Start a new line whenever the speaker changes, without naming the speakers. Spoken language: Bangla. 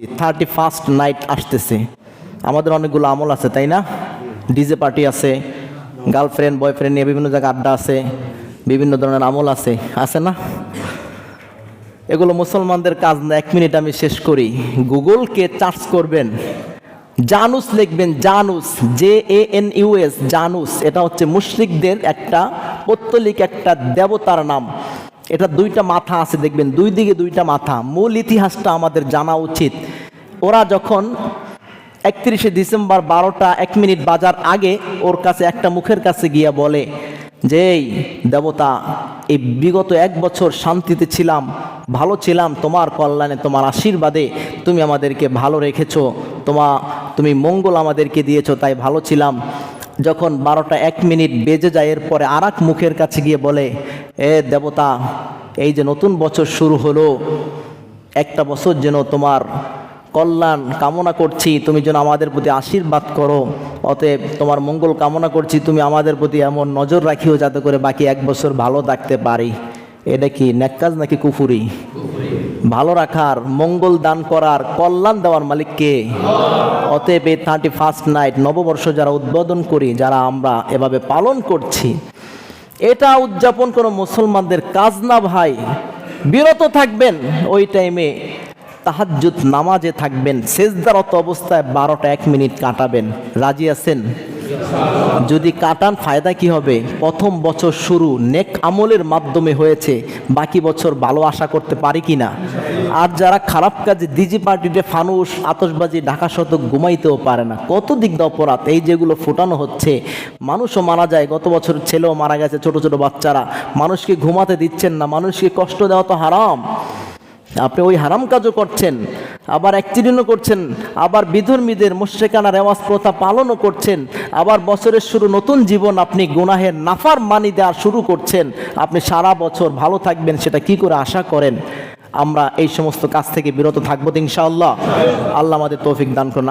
থার্টি ফার্স্ট নাইট আসতেছে। আমাদের অনেকগুলো আমল আছে, তাই না? ডিজে পার্টি আছে, গার্লফ্রেন্ড, বয়ফ্রেন্ড নিয়ে বিভিন্ন জায়গায় আড্ডা আছে, বিভিন্ন ধরনের আমল আছে আছে না? এগুলো মুসলমানদের কাজ না, এক মিনিট আমি শেষ করি। গুগলকে চার্জ করবেন? জানুস লিখবেন, Janus, J A N U S Janus. এটা হচ্ছে মুশরিকদের একটা, পত্তলিক একটা দেবতার নাম। এটা দুইটা মাথা আছে, দেখবেন, দুই দিকে দুইটা মাথা। মূল ইতিহাসটা আমাদের জানা উচিত। ওরা যখন একত্রিশে ডিসেম্বর বারোটা এক মিনিট বাজার আগে ওর কাছে, একটা মুখের কাছে গিয়া বলে যে দেবতা, এই বিগত এক বছর শান্তিতে ছিলাম, ভালো ছিলাম, তোমার কল্যাণে, তোমার আশীর্বাদে তুমি আমাদেরকে ভালো রেখেছ, তোমা, তুমি মঙ্গল আমাদেরকে দিয়েছ, তাই ভালো ছিলাম। যখন বারোটা এক মিনিট বেজে যায়, এরপরে আর মুখের কাছে গিয়ে বলে এ দেবতা, এই যে নতুন বছর শুরু হলো, একটা বছর যেন তোমার কল্যাণ কামনা করছি, তুমি যেন আমাদের প্রতি আশীর্বাদ করো, অতএব তোমার মঙ্গল কামনা করছি, তুমি আমাদের প্রতি এমন নজর রাখিও যাতে করে বাকি এক বছর ভালো থাকতে পারি। এটা কি নেকাজ নাকি কুফুরি? ভালো রাখার, মঙ্গল দান করার, কল্যাণ দেওয়ার মালিককে। অতএব এই থার্টি ফার্স্ট নাইট নববর্ষ যারা উদ্বোধন করি, যারা আমরা এভাবে পালন করছি এটা উদযাপন কোনো মুসলমানদের কাজ না ভাই। বিরত থাকবেন ওই টাইমে তাহাজ্জুদ নামাজে থাকবেন। সেজদারত অবস্থায় বারোটা এক মিনিট কাটাবেন। রাজি আছেন? যদি কাটান ফায়দা কি হবে? প্রথম বছর শুরু নেক আমলের মাধ্যমে হয়েছে, বাকি বছর ভালো আশা করতে পারি কি না? আর যারা খারাপ কাজে ডিজি পার্টিতে ফানুস আতসবাজি ঢাকা শতক ঘুমাইতেও পারে না। কত দিক দিয়ে অপরাধ? এই যেগুলো ফোটানো হচ্ছে, মানুষও মারা যায়। গত বছর ছেলেও মারা গেছে, ছোট ছোট বাচ্চারা। মানুষকে ঘুমাতে দিচ্ছেন না, মানুষকে কষ্ট দেওয়া তো হারাম। আপনি ওই হারাম কাজও করছেন। আবার অ্যাক্সিডেন্টও করছেন, আবার বিধর্মীদের মুশ্রেকানা রেওয়াজ প্রথা পালনও করছেন, আবার বছরের শুরু নতুন জীবন আপনি গুনাহের নাফার মানি দেওয়া শুরু করছেন, আপনি সারা বছর ভালো থাকবেন, সেটা কি করে আশা করেন? আমরা এই সমস্ত কাজ থেকে বিরত থাকব ইনশাআল্লাহ। আল্লাহ আমাদের তৌফিক দান করুন।